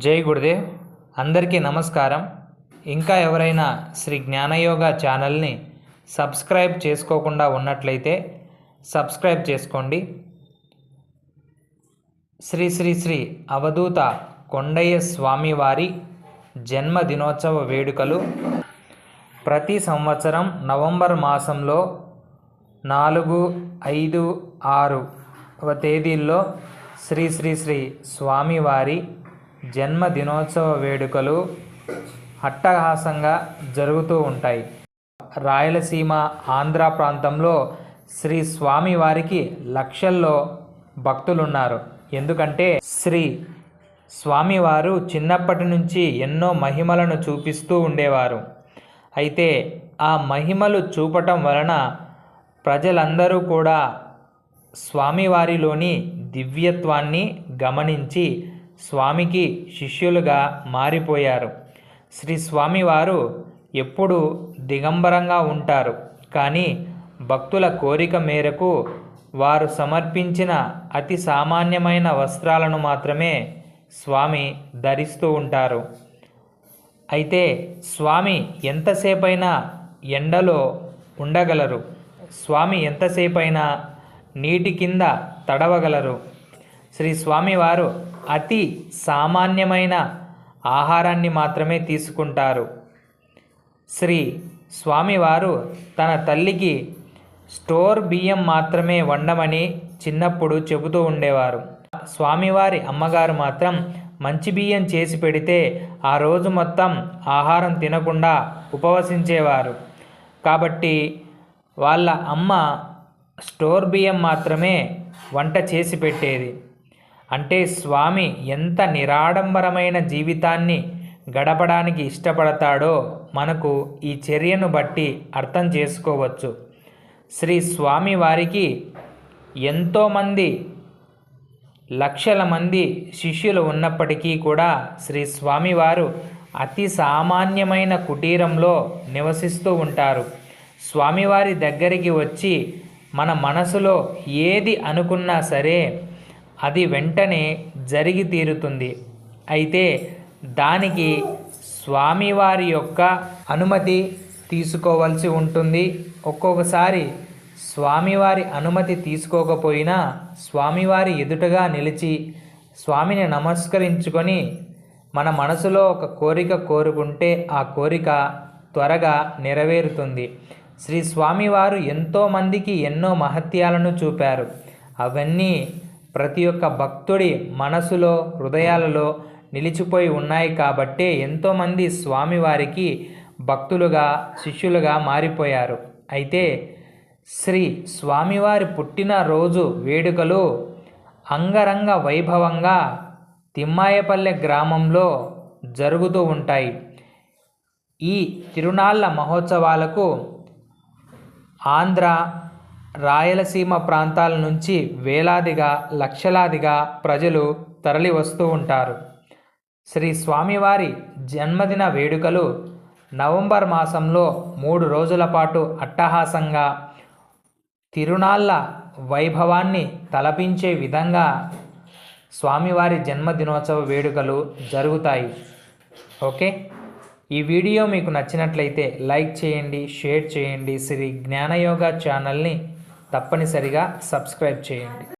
జై గురుదేవ్. అందరికీ నమస్కారం. ఇంకా ఎవరైనా శ్రీ జ్ఞానయోగ ఛానల్ని సబ్స్క్రైబ్ చేసుకోకుండా ఉన్నట్లయితే సబ్స్క్రైబ్ చేసుకోండి. శ్రీ శ్రీ శ్రీ అవధూత కొండయ్య స్వామివారి జన్మదినోత్సవ వేడుకలు. ప్రతి సంవత్సరం నవంబర్ మాసంలో నాలుగు ఐదు ఆరు తేదీల్లో శ్రీ శ్రీ శ్రీ స్వామివారి జన్మదినోత్సవ వేడుకలు అట్టహాసంగా జరుగుతూ ఉంటాయి. రాయలసీమ ఆంధ్ర ప్రాంతంలో శ్రీ స్వామివారికి లక్షల్లో భక్తులున్నారు. ఎందుకంటే శ్రీ స్వామివారు చిన్నప్పటి నుంచి ఎన్నో మహిమలను చూపిస్తూ ఉండేవారు. అయితే ఆ మహిమలు చూపటం వలన ప్రజలందరూ కూడా స్వామివారిలోని దివ్యత్వాన్ని గమనించి స్వామికి శిష్యులుగా మారిపోయారు. శ్రీ స్వామివారు ఎప్పుడు దిగంబరంగా ఉంటారు. కానీ భక్తుల కోరిక మేరకు వారు సమర్పించిన అతి సామాన్యమైన వస్త్రాలను మాత్రమే స్వామి ధరిస్తూ ఉంటారు. అయితే స్వామి ఎంతసేపైనా ఎండలో ఉండగలరు. స్వామి ఎంతసేపైనా నీటి కింద తడవగలరు. శ్రీ స్వామివారు అతి సామాన్యమైన ఆహారాన్ని మాత్రమే తీసుకుంటారు. శ్రీ స్వామివారు తన తల్లికి స్టోర్ బియ్యం మాత్రమే వండమని చిన్నప్పుడు చెబుతూ ఉండేవారు. స్వామివారి అమ్మగారు మాత్రం మంచి బియ్యం చేసి పెడితే ఆ రోజు మొత్తం ఆహారం తినకుండా ఉపవసించేవారు. కాబట్టి వాళ్ళ అమ్మ స్టోర్ బియ్యం మాత్రమే వంట చేసి పెట్టేది. అంటే స్వామి ఎంత నిరాడంబరమైన జీవితాన్ని గడపడానికి ఇష్టపడతాడో మనకు ఈ చర్యను బట్టి అర్థం చేసుకోవచ్చు. శ్రీ స్వామి వారికి ఎంతోమంది లక్షల మంది శిష్యులు ఉన్నప్పటికీ కూడా శ్రీ స్వామివారు అతి సామాన్యమైన కుటీరంలో నివసిస్తూ ఉంటారు. స్వామివారి దగ్గరికి వచ్చి మన మనసులో ఏది అనుకున్నా సరే అది వెంటనే జరిగి తీరుతుంది. అయితే దానికి స్వామివారి యొక్క అనుమతి తీసుకోవాల్సి ఉంటుంది. ఒక్కొక్కసారి స్వామివారి అనుమతి తీసుకోకపోయినా స్వామివారి ఎదుటగా నిలిచి స్వామిని నమస్కరించుకొని మన మనసులో ఒక కోరిక కోరుకుంటే ఆ కోరిక త్వరగా నెరవేరుతుంది. శ్రీ స్వామివారు ఎంతోమందికి ఎన్నో మహత్యాలను చూపారు. అవన్నీ ప్రతి ఒక్క భక్తుడి మనసులో హృదయాలలో నిలిచిపోయి ఉన్నాయి కాబట్టే ఎంతోమంది స్వామివారికి భక్తులుగా శిష్యులుగా మారిపోయారు. అయితే శ్రీ స్వామివారి పుట్టినరోజు వేడుకలు అంగరంగ వైభవంగా తిమ్మాయపల్లె గ్రామంలో జరుగుతూ ఉంటాయి. ఈ తిరునాళ్ళ మహోత్సవాలకు ఆంధ్ర రాయలసీమ ప్రాంతాల నుంచి వేలాదిగా లక్షలాదిగా ప్రజలు తరలి వస్తూ ఉంటారు. శ్రీ స్వామివారి జన్మదిన వేడుకలు నవంబర్ మాసంలో మూడు రోజుల పాటు అట్టహాసంగా తిరునాళ్ళ వైభవాన్ని తలపించే విధంగా స్వామివారి జన్మదినోత్సవ వేడుకలు జరుగుతాయి. ఓకే? ఈ వీడియో మీకు నచ్చినట్లయితే లైక్ చేయండి షేర్ చేయండి. శ్రీ జ్ఞానయోగ ఛానల్ని తప్పనిసరిగా సబ్స్క్రైబ్ చేయండి.